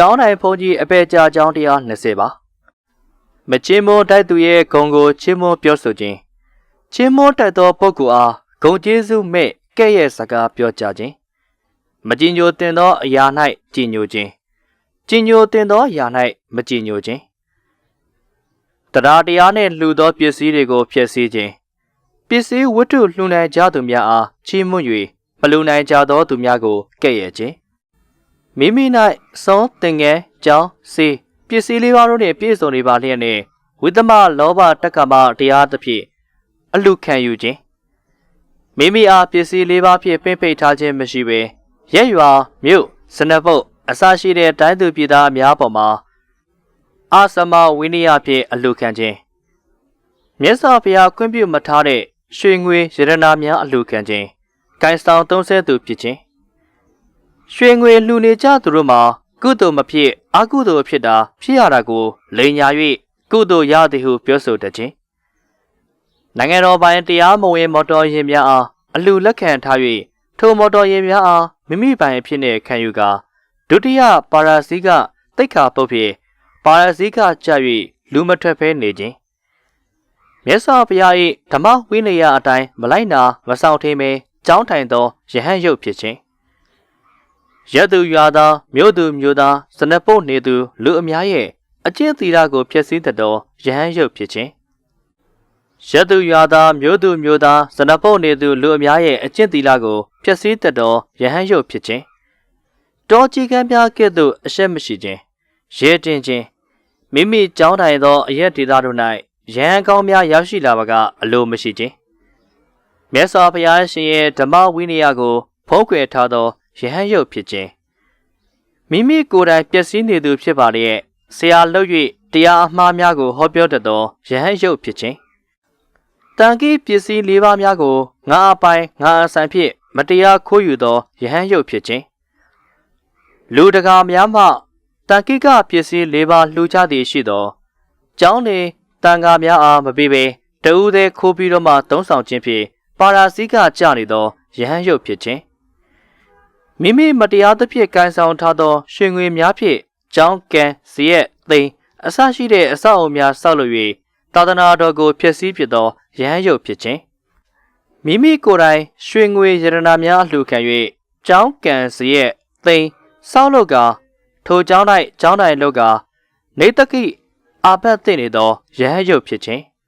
ကျောင်းတိုင်းဘုန်းကြီးအပေကြာကျောင်းတရား20ပါမချင်းမွန်တိုက်သူရဲ့ဂုံကိုချင်းမွန်ပြောဆိုခြင်းချင်းမွန်တိုက်သောပုဂ္ဂိုလ်အားဂုံကျေးဇူးမဲ့ကဲ့ရဲ့စကားပြောကြခြင်းမကြည်ညိုတင်သောအရာ၌ကြည်ညိုခြင်းကြည်ညိုတင်သောအရာ၌မကြည်ညိုခြင်းတရားတရားနှင့်လှူသောပစ္စည်းတွေကိုဖျက်ဆီးခြင်းပစ္စည်းဝတ္ထုလှူနိုင်ကြသူများအားချီးမွမ်း၍မလှူနိုင်ကြသောသူများကိုကဲ့ရဲ့ခြင်း မိမိ၌စောတင်ငယ်ကြောင်းစေပစ္စည်းလေးပါးတို့နှင့်ပြည့်စုံနေပါလျက်နှင့်ဝိသမလောဘတက္ကမတရားသဖြင့်အလူခံယူခြင်းမိမိအားပစ္စည်းလေးပါးဖြင့်ပင့်ပိတ်ထားခြင်းမရှိဘဲရက်ရွာမြို့စနပုတ်အစရှိတဲ့တိုင်းသူပြည်သားအများပေါ်မှာအာသမဝိနည်းဖြင့်အလူခံခြင်းမြတ်စွာဘုရားခွင့်ပြုမထားတဲ့ရွှေငွေရတနာများအလူခံခြင်းဂိုင်ဆောင်သုံးဆဲသူဖြစ်ခြင်း ရွှေငွေလှူနေကြသူတို့မှာကုသိုလ်မဖြစ်အကုသိုလ်ဖြစ်တာဖြစ်ရတာကိုလိန်ညာ၍ကုသိုလ်ရသည်ဟုပြောဆိုတတ်ခြင်းနိုင်ငံတော်ပိုင်တရားမဝင်မော်တော်ယာဉ်များအားအလှလက်ခံထား၍ထိုမော်တော်ယာဉ်များအားမိမိပိုင်အဖြစ်နှင့်ခံယူကာဒုတိယပါရာဇီကတိတ်ခါပုတ်ဖြင့်ပါရာဇီကကြ၍လူမထွက်ဖဲနေခြင်းမြတ်စွာဘုရား၏ဓမ္မဝိနည်းအတိုင်းမလိုက်နာမဆောင်ထိန်ပဲကြောင်းထိုင်သောယဟန်ရုပ်ဖြစ်ခြင်း ရသူရွာသားမြို့သူမြို့သားစနပုတ်နေသူလူအများရဲ့အကျင့်သီလကိုဖျက်ဆီးတတ်သောယဟန်ရုပ်ဖြစ်ခြင်းရသူရွာသားမြို့သူမြို့သားစနပုတ်နေသူလူအများရဲ့အကျင့်သီလကိုဖျက်ဆီးတတ်သောယဟန်ရုပ်ဖြစ်ခြင်းတောကြီးကမ်းပြားကဲ့သို့အရှက်မရှိခြင်းရဲတင်ခြင်းမိမိကြောင်းတိုင်သောအရက်ဒေသတို့၌ရဟန်းကောင်းများရောက်ရှိလာပါကအလိုမရှိခြင်းမြတ်စွာဘုရားရှင်ရဲ့ဓမ္မဝိနည်းကိုဖုံးကွယ်ထားသော ယဟန်ရုပ်ဖြစ်ခြင်းမိမိကိုယ်တိုင်ပျက်စီးနေသူဖြစ်ပါလျက်ဆရာလုပ်၍တရားအမှားများကိုဟောပြောတတ်သောယဟန်ရုပ်ဖြစ်ခြင်းတန်ကြီးပစ္စည်းလေးပါးများကိုငါအပိုင်ငါအဆိုင်ဖြင့်မတရားခိုးယူသောယဟန်ရုပ်ဖြစ်ခြင်းလူတကာများမှတန်ကိကပစ္စည်းလေးပါးလှူချသည်ရှိသောကျောင်းနေတန်ကာများအားမပေးဘဲတဦးသေးခိုးပြီးတော့မှသုံးဆောင်ခြင်းဖြင့်ပါရာဇိကကြနေသောယဟန်ရုပ်ဖြစ်ခြင်း မိမိမတရားသဖြင့်ကန်ဆောင်ထားသောရွှေငွေများဖြင့်ကျောင်းကန်ဇရက်သိန်းအစရှိတဲ့အဆောက်အအုံများဆောက်လုပ်၍သာသနာတော်ကိုဖျက်ဆီးဖြစ်သောယဟန်ရုပ်ဖြစ်ခြင်းမိမိကိုယ်တိုင်ရွှေငွေရတနာများအလှူခံ၍ကျောင်းကန်ဇရက်သိန်းဆောက်လုပ်ကာထိုကျောင်း၌ကျောင်းတိုင်လောက်ကနေတကိအာဘတ်သိနေသောယဟန်ရုပ်ဖြစ်ခြင်း